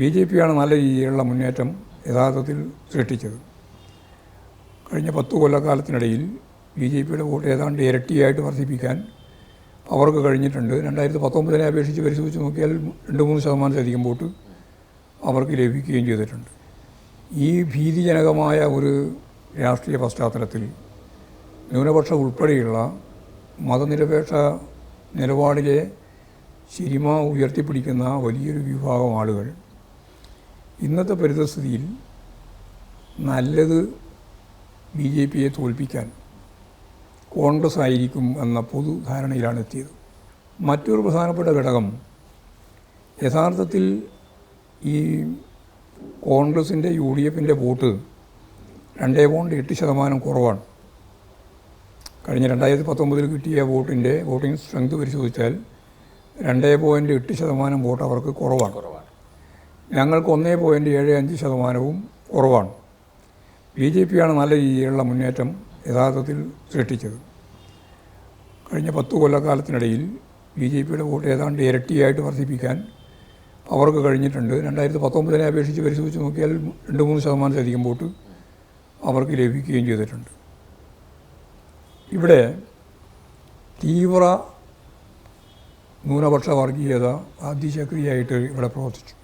B J പിയാണ് നല്ല രീതിയിലുള്ള മുന്നേറ്റം യഥാർത്ഥത്തിൽ സൃഷ്ടിച്ചത്. കഴിഞ്ഞ പത്ത് കൊല്ലക്കാലത്തിനിടയിൽ ബി ജെ പിയുടെ വോട്ട് ഏതാണ്ട് ഇരട്ടിയായിട്ട് വർദ്ധിപ്പിക്കാൻ അവർക്ക് കഴിഞ്ഞിട്ടുണ്ട്. രണ്ടായിരത്തി പത്തൊമ്പതിനെ അപേക്ഷിച്ച് പരിശോധിച്ച് നോക്കിയാൽ രണ്ട് മൂന്ന് ശതമാനത്തിലധികം വോട്ട് അവർക്ക് ലഭിക്കുകയും ചെയ്തിട്ടുണ്ട്. ഈ ഭീതിജനകമായ ഒരു രാഷ്ട്രീയ പശ്ചാത്തലത്തിൽ ന്യൂനപക്ഷം ഉൾപ്പെടെയുള്ള മതനിരപേക്ഷ നിലപാടിലെ സിനിമ ഉയർത്തിപ്പിടിക്കുന്ന വലിയൊരു വിഭാഗം ആളുകൾ ഇന്നത്തെ പരിതസ്ഥിതിയിൽ നല്ലത് ബി ജെ പിയെ തോൽപ്പിക്കാൻ കോൺഗ്രസ് ആയിരിക്കും എന്ന പൊതുധാരണയിലാണ് എത്തിയത്. മറ്റൊരു പ്രധാനപ്പെട്ട ഘടകം യഥാർത്ഥത്തിൽ ഈ കോൺഗ്രസിന്റെ യു ഡി എഫിന്റെ വോട്ട് രണ്ടേ പോയിന്റ് എട്ട് ശതമാനം കുറവാണ്. കഴിഞ്ഞ രണ്ടായിരത്തി പത്തൊമ്പതിൽ കിട്ടിയ വോട്ടിന്റെ വോട്ടിംഗ് സ്ട്രെങ്ത് പരിശോധിച്ചാൽ രണ്ടേ പോയിന്റ് എട്ട് ശതമാനം വോട്ട് അവർക്ക് കുറവാണ് കുറവാണ്. ഞങ്ങൾക്ക് ഒന്നേ പോയിന്റ് ഏഴ് അഞ്ച് ശതമാനവും കുറവാണ്. ബി ജെ പിയാണ് നല്ല രീതിയിലുള്ള മുന്നേറ്റം യഥാർത്ഥത്തിൽ സൃഷ്ടിച്ചത്. കഴിഞ്ഞ പത്തു കൊല്ലക്കാലത്തിനിടയിൽ ബി ജെ പിയുടെ വോട്ട് ഏതാണ്ട് ഇരട്ടിയായിട്ട് വർദ്ധിപ്പിക്കാൻ അവർക്ക് കഴിഞ്ഞിട്ടുണ്ട്. രണ്ടായിരത്തി പത്തൊമ്പതിനെ അപേക്ഷിച്ച് പരിശോധിച്ച് നോക്കിയാൽ രണ്ട് മൂന്ന് ശതമാനത്തിലധികം വോട്ട് അവർക്ക് ലഭിക്കുകയും ചെയ്തിട്ടുണ്ട്. ഇവിടെ തീവ്ര ന്യൂനപക്ഷ വർഗീയത അതിശക്തിയായിട്ട് ഇവിടെ പ്രവർത്തിച്ചു.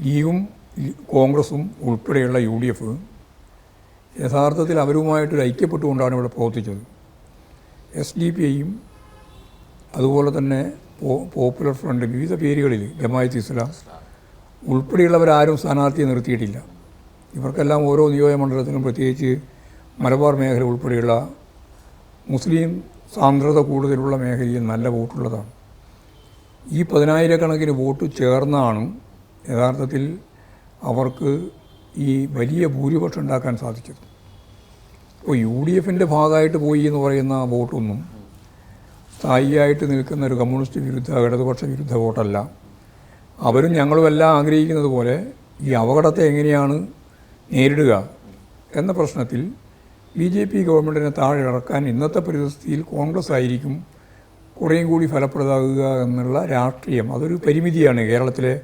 ലീ- കോൺഗ്രസും ഉൾപ്പെടെയുള്ള യു ഡി എഫ് യഥാർത്ഥത്തിൽ അവരുമായിട്ട് ഐക്യപ്പെട്ടുകൊണ്ടാണ് ഇവിടെ പ്രവർത്തിച്ചത്. എസ് ഡി പി ഐയും അതുപോലെ തന്നെ പോപ്പുലർ ഫ്രണ്ട് വിവിധ പേരുകളിൽ ജമായത്ത് ഇസ്ലാം ഉൾപ്പെടെയുള്ളവരാരും സ്ഥാനാർത്ഥിയെ നിർത്തിയിട്ടില്ല. ഇവർക്കെല്ലാം ഓരോ നിയോജകമണ്ഡലത്തിലും പ്രത്യേകിച്ച് മലബാർ മേഖല ഉൾപ്പെടെയുള്ള മുസ്ലിം സാന്ദ്രത കൂടുതലുള്ള മേഖലയിൽ നല്ല വോട്ടുള്ളതാണ്. ഈ പതിനായിരക്കണക്കിന് വോട്ട് ചേർന്നാണ് യഥാർത്ഥത്തിൽ അവർക്ക് ഈ വലിയ ഭൂരിപക്ഷം ഉണ്ടാക്കാൻ സാധിച്ചത്. ഇപ്പോൾ യു ഡി എഫിന്റെ ഭാഗമായിട്ട് പോയി എന്ന് പറയുന്ന വോട്ടൊന്നും സ്ഥായിയായിട്ട് നിൽക്കുന്ന ഒരു കമ്മ്യൂണിസ്റ്റ് വിരുദ്ധ ഇടതുപക്ഷ വിരുദ്ധ വോട്ടല്ല. അവരും ഞങ്ങളും എല്ലാം ആഗ്രഹിക്കുന്നത് പോലെ ഈ അപകടത്തെ എങ്ങനെയാണ് നേരിടുക എന്ന പ്രശ്നത്തിൽ ബി ജെ പി ഗവൺമെന്റിനെ താഴെ ഇറക്കാൻ ഇന്നത്തെ പരിതസ്ഥിതിയിൽ കോൺഗ്രസ് ആയിരിക്കും കുറേയും കൂടി ഫലപ്രദമാകുക എന്നുള്ള രാഷ്ട്രീയം. അതൊരു പരിമിതിയാണ് കേരളത്തിലെ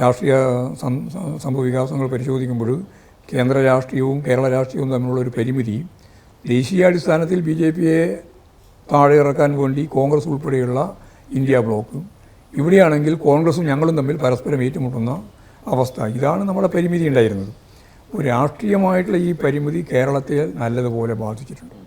രാഷ്ട്രീയ സം- വികാസങ്ങൾ പരിശോധിക്കുമ്പോൾ കേന്ദ്ര രാഷ്ട്രീയവും കേരള രാഷ്ട്രീയവും തമ്മിലുള്ള ഒരു പരിമിതി. ദേശീയാടിസ്ഥാനത്തിൽ ബി ജെ പിയെ താഴെ ഇറക്കാൻ വേണ്ടി കോൺഗ്രസ് ഉൾപ്പെടെയുള്ള ഇന്ത്യ ബ്ലോക്ക്. ഇവിടെയാണെങ്കിൽ കോൺഗ്രസും ഞങ്ങളും തമ്മിൽ പരസ്പരം ഏറ്റുമുട്ടുന്ന അവസ്ഥ. ഇതാണ് നമ്മുടെ പരിമിതി ഉണ്ടായിരുന്നത്. രാഷ്ട്രീയമായിട്ടുള്ള ഈ പരിമിതി കേരളത്തെ നല്ലതുപോലെ ബാധിച്ചിട്ടുണ്ട്.